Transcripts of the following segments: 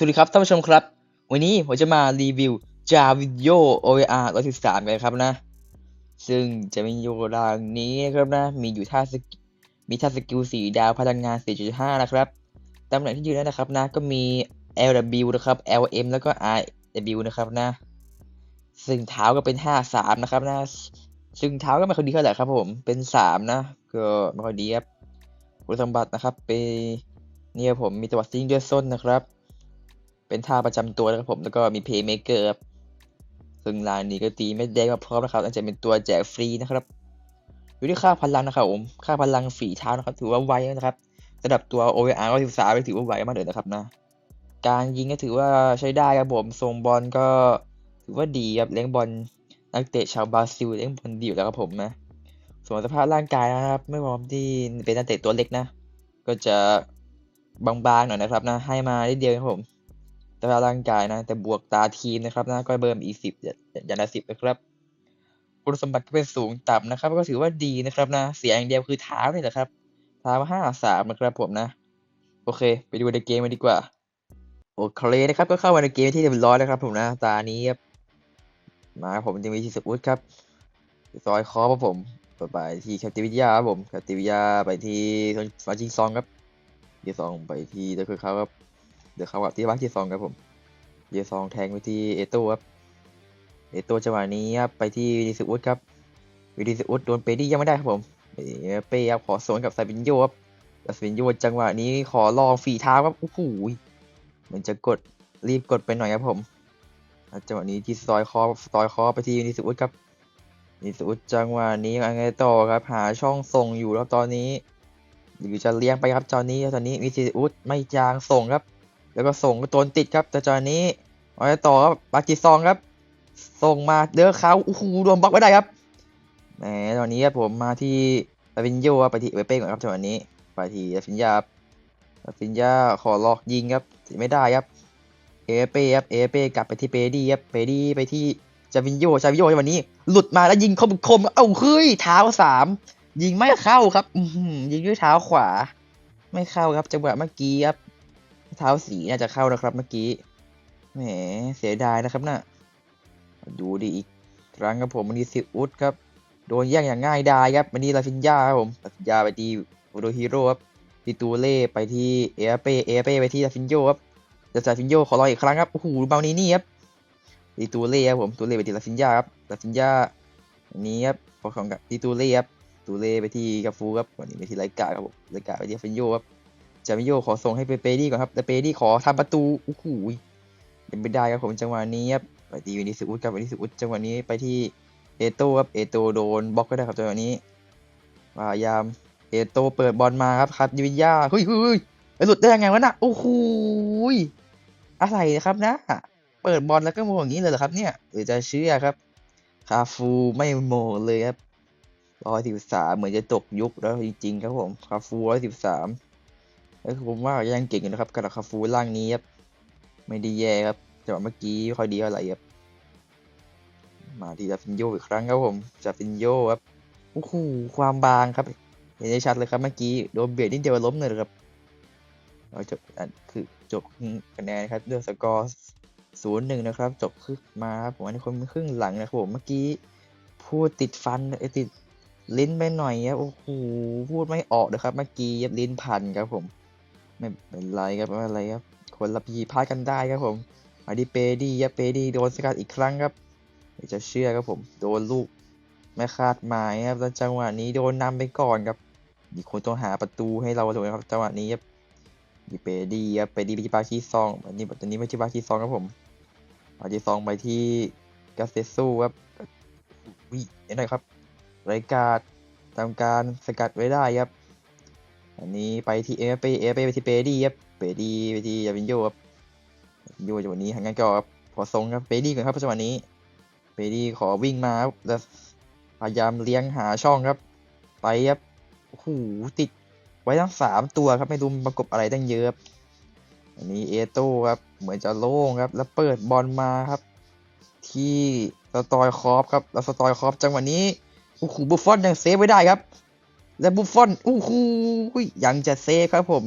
สวัสดีครับท่านผู้ชมครับ วันนี้ผมจะมารีวิว Javidio OER 113กันครับนะ ซึ่งจะมีอยู่ดังนี้นะครับนะ มีอยู่ท่าสกิมีท่าสกิลสีดาวพลังงาน 4.5 นะครับตำแหน่งที่ยืนนั้นะครับนะ ก็มี LW นะครับ LM แล้วก็ RW นะครับนะ ซึ่งเท้าก็เป็น 5-3 นะครับนะ ซึ่งเท้าก็ไม่ค่อยดีเท่าไหร่ครับผม เป็น 3 นะ ก็ไม่ค่อยดีครับคุณสมบัตินะครับเป็นเนี่ยผมมีตัวซิงด้วยส้นนะครับ เป็นท่าประจำตัวนะครับผมแล้วก็มีเพย์เมเกอร์ครับซึ่งลายนี้ก็ตีไม่ได้มาพร้อมนะครับอาจจะเป็นตัวแจกฟรีนะครับ อยู่ที่ค่าพลังนะครับผมค่าพลังฝีเท้านะครับ ถือว่าไวนะครับสำหรับตัว OVR ก็13ก็ถือว่าไวมากเลยนะครับนะการยิงก็ถือว่าใช้ได้ครับผมทรงบอลก็ถือว่าดีครับเลี้ยงบอลนักเตะชาวบราซิลเลี้ยงบอลดีอยู่แล้วครับผมนะส่วนสภาพร่างกายนะครับ ไม่พร้อมที่เป็นนักเตะตัวเล็กนะ ก็จะบางๆหน่อยนะครับนะให้มาได้เดียวครับผม สภาร่างกายนะ แต่บวกตาทีมนะครับนะก็เบิ่มอีสิบอย่างละสิบนะครับคุณสมบัติก็เป็นสูงต่ำนะครับ ก็ถือว่าดีนะครับนะ เสียอย่างเดียวคือเท้านี่แหละครับเท้าห้าสามนะครับผมนะ โอเค ไปดูในเกมกันดีกว่าโอเคนะครับก็เข้ามาในเกมที่เรียบร้อยนะครับ ผมนะตานี้ครับมาผมจะมีทีสอุดครับซอยคอครับผมไปที่แคปติวิทยาครับผมแคปติวิทยาไปที่ฟาจิงซองครับเดียซองไปที่เดอะคือเขาครับ เดี๋ยวเขากับที่บ้านทีซองครับผมเยซองแทงไปที่เอโต้ครับเอโต้จังหวะนี้ครับไปที่วิดิสอุดครับวิดิสอุดโดนเปดี้ยังไม่ได้ครับผมเป้ครับขอสวนกับซาบินโยครับซาบินโยจังหวะนี้ขอลองฝีเท้าครับโอ้โหมันจะกดรีบกดไปหน่อยครับผมจังหวะนี้ที่ซอยคอซอยคอไปที่วิดิสอุดครับวิดิสอุดจังหวะนี้ยังไงต่อครับ หาช่องส่งอยู่แล้วตอนนี้หรือจะเลี้ยงไปครับตอนนี้ตอนนี้วิดิสอุดไม่จางส่งครับ แล้วก็ส่งก็โดนติดครับแต่จอนนี้เอาไปต่อครับบากิซองครับ ส่งมาเด้อเขาโอ้โหโดนบล็อกไม่ได้ครับแหมตอนนี้ครับผมมาที่ลาฟินโยครับไปที่เวเป้ก่อนครับจังหวะนี้ไปที่ลาฟินยาลาฟินยาขอลอกยิงครับไม่ได้ครับเอเป้ครับเอเป้กลับไปที่เปดี้ครับเปดี้ไปที่จาวินโยจาวินโยจังหวะนี้ หลุดมาแล้วยิงคมคมเอ้าเฮ้ยเท้าสามยิงไม่เข้าครับยิงด้วยเท้าขวา ไม่เข้าครับจังหวะเมื่อกี้ครับ เท้าสีน่าจะเข้านะครับเมื่อกี้ แหมเสียดายนะครับนะ่ะดูดีอีกครั้งครับผมมันดีซิอุดครับ โดนแย่งอย่างง่ายดายครับมันดีลาฟินยาครับผมลาฟินยาไปที่โอโดฮิโร่ครับที่ตูเล่ไปที่เอเป้เอเป้ไปที่ลาฟินโยครับจะลาฟินโยขอรออีกครั้งครับโอ้โหเบานี้นี่ครับที่ตูเล่ครับผมตูเล่ไปที่ลาฟินยาครับลาฟินยานี้ครับพอของกับที่ตูเล่ครับตูเล่ไปที่กาฟูครับวันนี้ไปที่ไลกาครับผมไลกาไปที่ฟินโยครับ จามิโยขอส่งให้เปเปดี้ก่อนครับแต่เปดี้ขอทำประตูโอ้โหยังไม่ได้ครับผมจังหวะนี้ครับไปที่วินิสุอุสกับวินิสุอุสจังหวะนี้ไปที่เอโต้ครับเอโต้โดนบล็อกก็ได้ครับจังหวะนี้พยายามเอโต้เปิดบอลมาครับครับยิวิยาเฮ้ยเฮ้ยไปหลุดได้ยังไงวะน่ะโอ้โหอะไรนะครับนะ เปิดบอลแล้วก็โมอย่างนี้เลยเหรอครับเนี่ยหรือจะเชื่อครับ คาฟูไม่โมเลยครับร้อยสิบสามเหมือนจะตกยุคแล้วจริงๆครับผม คาฟูร้อยสิบสาม ก็คือผมว่ายังเก่งอยู่นะครับกระคาฟูร่างนี้ครับไม่ได้แย่ครับจังหวะเมื่อกี้ค่อยดีเท่าไหร่ครับมาที่จาฟินโยอีกครั้งครับผมจาฟินโยครับโอ้โหความบางครับ เห็นได้ชัดเลยครับเมื่อกี้โดนเบียดนิดเดียวล้มเลยครับเราจบคือจบคะแนนครับด้วยสกอร์ศูนย์หนึ่งนะครับ จบครึ่งมาครับผมอันนี้คนครึ่งหลังนะครับผมเมื่อกี้พูดติดฟันเอติดลิ้นไปหน่อยครับโอ้โหพูดไม่ออกเลยครับเมื่อกี้ครับลิ้นพันครับผม ไม่เป็นไรครับไม่เป็นไรครับคนละพีพลาดกันได้ครับผมมาดิเปดี้ครับเปดี้โดนสกัดอีกครั้งครับไม่จะเชื่อครับผม โดนลูกไม่คาดหมายครับแล้วจังหวะนี้โดนนำไปก่อนครับมีคนต้องหาประตูให้เราถูกไหมครับจังหวะนี้ครับดิเปดี้ครับเปดี้ไปที่บาคีซองอันนี้ตอนนี้ไม่ใช่บาคีซองครับผมบาคีซองไปที่กาเซซูครับวิเห็นไหมครับรายการทำการสกัดไว้ได้ครับ อันนี้ไปที่เอเปเอเปไปที่เปดี้ครับเปดี้ไปที่ยาวินโยครับโยจังหวะนี้หันกันก็ครับขอทรงครับเปดี้ก่อนครับจังหวะนี้เปดี้ขอวิ่งมาครับแล้วพยายามเลี้ยงหาช่องครับ ไปครับโอ้โหติดไว้ทั้งสามตัวครับไม่รู้ประกบอะไรตั้งเยอะครับอันนี้เอโต้ครับเหมือนจะโล่งครับ แล้วเปิดบอลมาครับ ที่สตอยคอฟครับแล้วสตอยคอฟจังหวะนี้โอ้โหบุฟฟอนยังเซฟไว้ได้ครับ และบุฟฟอนโอ้โหยังจะเซฟครับผม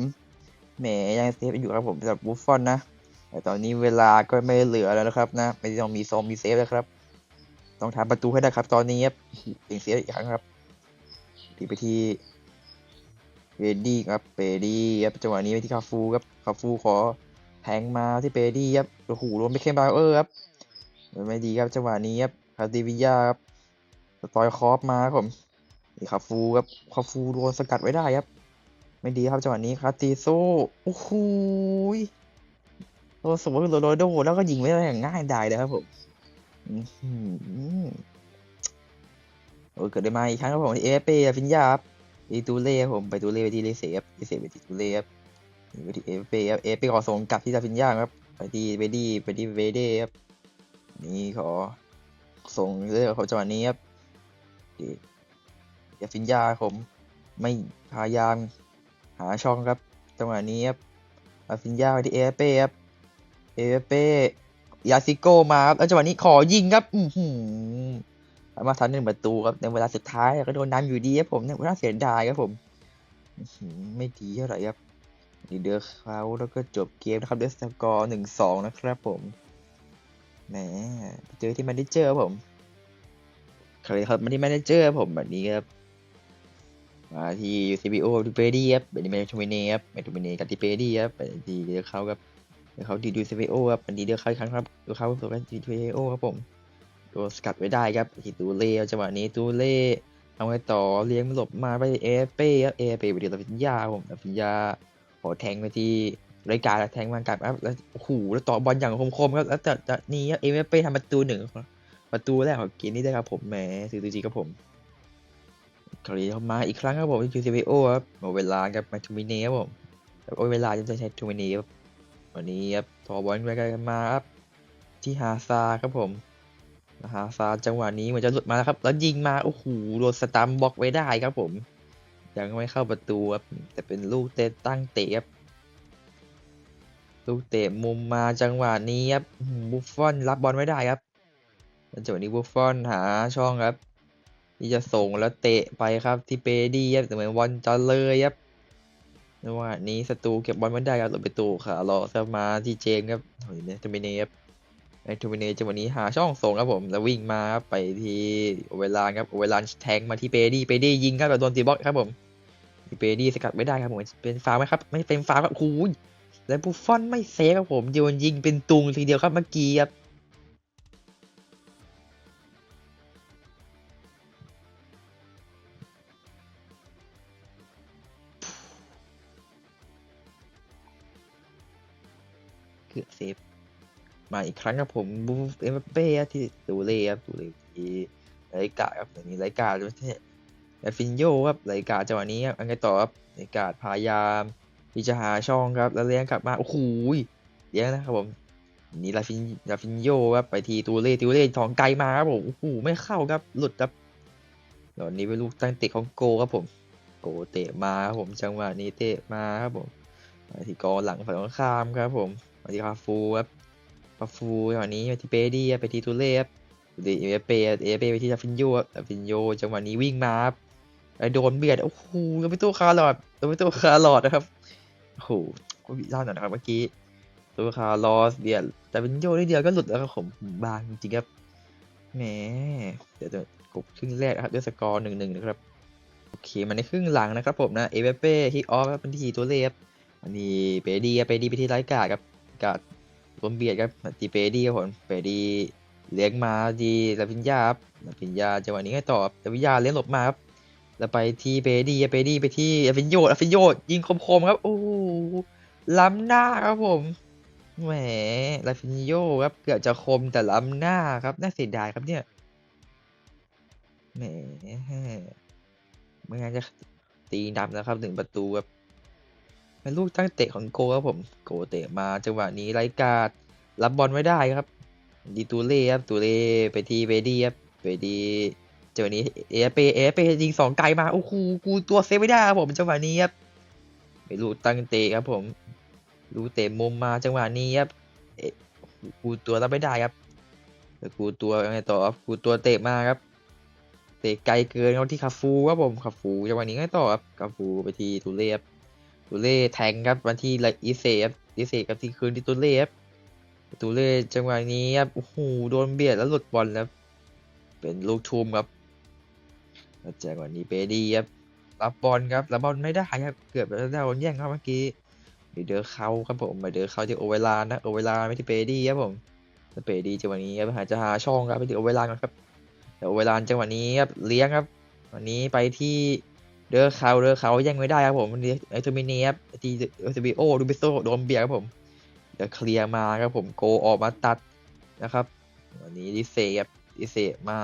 แหมยังเซฟอยู่ครับผมสำหรับบุฟฟอนนะแต่ตอนนี้เวลาก็ไม่เหลือแล้วนะครับนะไม่ต้องมีโซมมีเซฟแล้วครับ ต้องทำประตูให้ได้ครับ ตอนนี้ครับเสียงเสียอีกครั้งครับตีไปที่เปดี้ครับเปดี้ครับจังหวะนี้ไปที่คาฟูครับคาฟูขอแทงมาที่เปดี้ครับโอ้โหรวมไปเคมบาเออร์ครับไม่ดีครับจังหวะนี้ครับคาติวิยาครับสตอยคอฟมาครับผม นี่คาฟูครับคาฟูโดนสกัดไว้ได้ครับ ไม่ดีครับจังหวะนี้คาติโซโอ้โหยโดนสวนโรนัลโดแล้วก็ยิงไม่ได้อย่างง่ายดายเลยครับผมอือหือโอ้เกิดได้มาอีกครั้งครับผมเอเปฟินยาครับอีตูเล่ครับผมไปตูเล่ไปที่เลเซฟเลเซฟไปที่ตูเล่ครับไปที่เอเปครับเอเปขอส่งกลับที่ซาฟินยาครับไปที่เวดี้ไปที่เวเด้ครับนี่ขอส่งเลยเขาจังหวะนี้ครับ เอฟินยาครับผมไม่พยายามหาช่องครับจังหวะนี้ครับอาฟินยาไปที่เอเป้ครับเอเป้ยาซิโก้มาครับแล้วจังหวะนี้ขอยิงครับ อืมาทันหนึ่งประตูครับในเวลาสุดท้ายก็โดนน้ำอยู่ดีครับผมเนี่ยน่าเสียดายครับผมไม่ดีเท่าไหร่ครับนี่เดือเขาแล้วก็จบเกมนะครับเดสกอร์หนึ่งสองนะครับผมแหมเจอที่แมนเจอร์ครับผมใครครับมาที่แมนเจอร์ครับผมแบบนี้ครับ มาที่ CBO ดูเปดี้ครับเป็นเมทูมิเนีครับเมทูมิเนีกับที่เปดี้ครับเป็นดีเดือเขาครับเดี๋ยวเขาดีดู CBO ครับเป็นดีเดือเขาอีกครั้งครับเดูเขาตัวกันดีดู CBO ครับผมโดนสกัดไว้ได้ครับที่ตูเล่จังหวะนี้ตูเล่เอาไว้ต่อเลี้ยงหลบมาไปเอเป้ครับเอเป้ไปที่ลาฟินยาครับผมลาฟินยาขอแทงไปที่รายการแทงมันกลับครับแล้วโอ้โหแล้วต่อบอลอย่างคมๆครับแล้วแต่นี้เอเป้ทำประตูหนึ่งประตูแรกของเกมนี้ได้ครับผมแหมซื้อตัวจีครับผม เกาหลีเข้ามาอีกครั้งครับผมที่ CVO ครับหมดเวลากับมาทูมิน่ครับผมโอ้เวลาจะใช้ทูมิน่ครับวันนี้ครับทอบอลไปกันมาครับที่ฮาซาครับผมฮาซาจังหวะนี้เหมือนจะหลุดมาแล้วครับ แล้วยิงมาโอ้โหโดนสตัมบล็อกไว้ได้ครับผม ยังไม่เข้าประตูครับแต่เป็นลูกเตะตั้งเตะครับลูกเตะมุมมาจังหวะนี้ครับบุฟฟอนรับบอลไว้ได้ครับจังหวะนี้บุฟฟอนหาช่องครับ ที่จะส่งแล้วเตะไปครับที่เปดี้ครับแต่เหมือนบอลจะเลยครับจังหวะนี้ศัตรูเก็บบอลไม่ได้ครับหลบประตูขารอเข้ามาที่เจมครับโอ้ยเนี่ยทูมิเนครับไอทูมิเนจังหวะนี้หาช่องส่งครับผมแล้ววิ่งมาครับไปที่เวลาครับเวลาแทงมาที่เปดี้เปดี้ยิงครับแต่โดนตีบล็อกครับผมที่เปดี้สกัดไม่ได้ครับผมเป็นฟาวไหมครับไม่เป็นฟาวครับคูยแล้วบุฟฟอนไม่เซฟครับผมโยนยิงเป็นตุงทีเดียวครับเมื่อกี้ครับ เกือเซฟ มาอีกครั้งครับผมบูฟเอ็มเป้ที่ตูเล่ครับตูเล่ที่ไรกาครับอย่างนี้ไรกาด้วยที่แอฟินโยครับไรกาจังหวะนี้ครับอันไงต่อครับไรกาพยายามที่จะหาช่องครับแล้วเลี้ยงกลับมาโอ้โหเลี้ยงนะครับผมนี่ลาฟินลาฟินโยครับไปทีตูเล่ตูเล่ทองไกลมาครับผมโอ้โหไม่เข้าครับหลุดครับตอนนี้เป็นลูกตั้งเตะของโกครับผมโกเตะมาครับผมจังหวะนี้เตะมาครับผมที่กองหลังฝั่งตรงข้ามครับผม มาที่คาฟูครับคาฟูจังหวะนี้ไปที่เปดี้ไปที่ตูเล่ครับดีเอเปเอเปไปที่ลาฟินโยครับลาฟินโยจังหวะนี้วิ่งมาครับโดนเบียดโอ้โหโดนไปตัวคาร์ลอดโดนไปตัวคาร์ลอดนะครับโอ้โหก็วิจารณ์หน่อยนะครับเมื่อกี้ตัวคาร์ลอสเบียดแต่ฟินโยนิดเดียวก็หลุดแล้วครับผมบางจริงครับแหมเดี๋ยวจะกบครึ่งแรกนะครับด้วยสกอร์หนึ่งหนึ่งนะครับโอเคมาในครึ่งหลังนะครับผมนะเอเเป้ฮิกออฟเป็นที่ตัวเล่ครับอันนี้เปดีเปดีไปที่ไร้กาครับ กาดรวมเบียดครับตีเปดีครับผมเปดีเลี้ยงมาดีลาพิญญาครับลาพิญญาจังหวะนี้ให้ต่อลาพิญญาเลี้ยงหลบมาครับแล้วไปที่เปดีเปดีไปที่ลาฟินโยลาฟินโยดยิงคมๆครับโอ้ล้ำหน้าครับผมแหมลาฟินโยครับเกือบจะคมแต่ล้ำหน้าครับน่าเสียดายครับเนี่ยแหมไม่งั้นจะตีนำนะครับหนึ่งประตูครับ เป็นลูกตั้งเตะของโกครับผมโกเตะมาจังหวะนี้ไร้กาดรับบอลไว้ได้ครับ ดีตูเล่ครับตูเล่ไปทีเบดี้ครับเบดี้จังหวะนี้เอเปเอเปยิงสองไกลมาโอ้โหกูตัวเซฟไม่ได้ครับผมจังหวะนี้ครับเป็นลูกตั้งเตะครับผมลูกเตะมุมมาจังหวะนี้ครับเอกูตัวรับไม่ได้ครับกูตัวยังไงต่อครับกูตัวเตะมาครับเตะไกลเกินเขาที่คาฟูครับผมคาฟูจังหวะนี้ไงต่อครับคาฟูไปทีตูเล่ครับ ตูเล่แทงครับวันที่อีเซฟอีเซกับที่คืนที่ตูเล่ครับตูเล่จังหวะนี้ครับโอ้โหโดนเบียดแล้วหลุดบอลแล้วเป็นลูกทูมครับแล้วจังหวะนี้เปดีครับรับบอลครับรับบอลไม่ได้ครับเกือบจะได้บอลแย่งครับเมื่อกี้ไปเดอเขาครับผมไปเดอเขาที่โอเวลานะโอเวลาไม่ที่เปดีครับผมแล้วเปดีจังหวะนี้ครับหาจะหาช่องครับไปที่โอเวลานก่อนครับแต่โอเวลานจังหวะนี้ครับเลี้ยงครับวันนี้ไปที่ เดอเขาเดอเขาย่งไม่ได้ครับผมวันนี้ไอทูมิเนีครับทีเอทูบิโอดูบิโซโดนเบียครับผมเดี๋ยวเคลียร์มาครับผมโกออกมาตัดนะครับ วันนี้ดิเซครับดิเซมา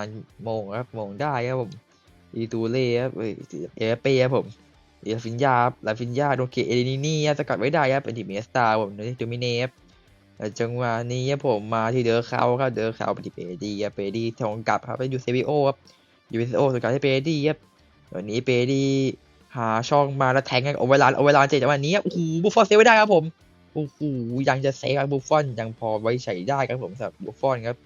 โมงครับโมงได้ครับผมอีตูเล่ครับเอ้ยเอเป้ครับผมลาฟินยาบลาฟินยาโดนเกเอลินีนี่ครับสกัดไว้ได้ครับเป็นทีมเมสตาร์ผมในทูมิเนีครับจังหวะนี้ครับผมมาที่เดอเขาครับเดอเขาเป็นทีเปดีครับเปดีทองกลับครับไปยูเซบิโอครับยูเอสโอสกัดให้เปดีครับ วันนี้เปดีหาช่องมาแล้วแทงให้เอาเวลาเอาเวลาเจ็ดจังหวะนี้โอ้โหบุฟฟอนเซฟไว้ได้ครับผมโอ้โหยังจะเซฟบุฟฟอนยังพอไว้ใช้ได้ครับผมสำหรับบุฟฟอนครับ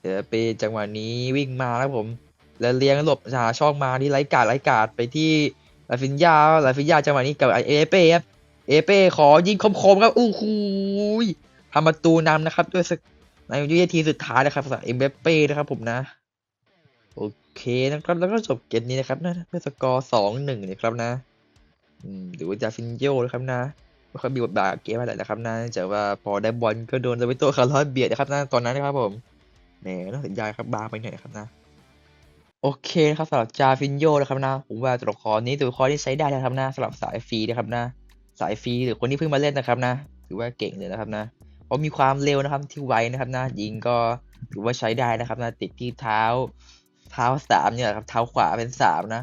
เดี๋ยวเปจังหวะนี้วิ่งมาครับผม แล้วเลี้ยงหลบหาช่องมาที่ไร้กาดไร้กาดไปที่ลาฟินยาลาฟินยาจังหวะนี้กับเอเป้ครับเอเป้ขอยิงคมๆครับโอ้โหทำประตูนำนะครับ ด้วยสกในวินาทีสุดท้ายนะครับสำหรับเอเป้นะครับผมนะ โอเคนะครับแล้วก็จบเกมนี้นะครับนะด้วยสกอร์สองหนึ่งนะครับนะหรือว่าจาฟินโยนะครับนะไม่ค่อยมีบทบาทเกมอะไรนะครับนะแต่ว่าพอได้บอลก็โดนโรเบโตคาร์ลอสเบียดนะครับนะตอนนั้นนะครับผมแหมน่าเสียดายครับบางไปหน่อยนะครับนะโอเคนะครับสำหรับจาฟินโยนะครับนะผมว่าตัวละครนี้ตัวละครที่ใช้ได้นะครับนะสำหรับสายฟรีนะครับนะสายฟรีหรือคนที่เพิ่งมาเล่นนะครับนะถือว่าเก่งเลยนะครับนะเพราะมีความเร็วนะครับที่ไวนะครับนะยิงก็ถือว่าใช้ได้นะครับนะติดที่เท้า เท้าสามเนี่ยครับเท้าขวาเป็นสามนะ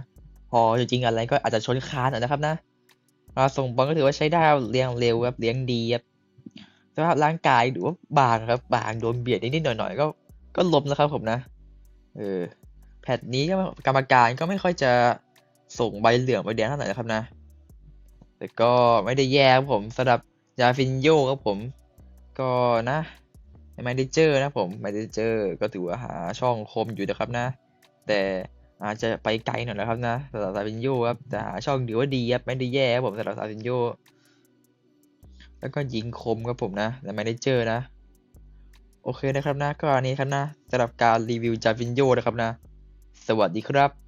พอจริงๆอะไรก็อาจจะชนคานหน่อยนะครับนะมาส่งบอลก็ถือว่าใช้ได้เลี้ยงเร็วครับเลี้ยงดีครับสภาพร่างกายหรือว่าบางครับบางโดนเบียดนิดๆหน่อยๆก็ก็ล้มนะครับผมนะ เออแพทนี้ก็กรรมการก็ไม่ค่อยจะส่งใบเหลืองใบแดงเท่าไหร่นะครับนะ แต่ก็ไม่ได้แย่ครับผมสำหรับยาฟินโยครับผม ก็นะไม่ได้เจอนะผมไม่ได้เจอก็ถือว่าหาช่องคมอยู่นะครับนะ แต่อาจจะไปไกลหน่อยแล้วครับนะสำหรับซาบินโยครับแต่หาช่องถือว่าดีครับไม่ได้แย่ครับผมสำหรับซาบินโยแล้วก็ยิงคมครับผมนะแต่ไม่ได้เจอนะ โอเคนะครับนะก็อันนี้ครับนะสำหรับการรีวิวจาฟินโยนะครับนะ สวัสดีครับ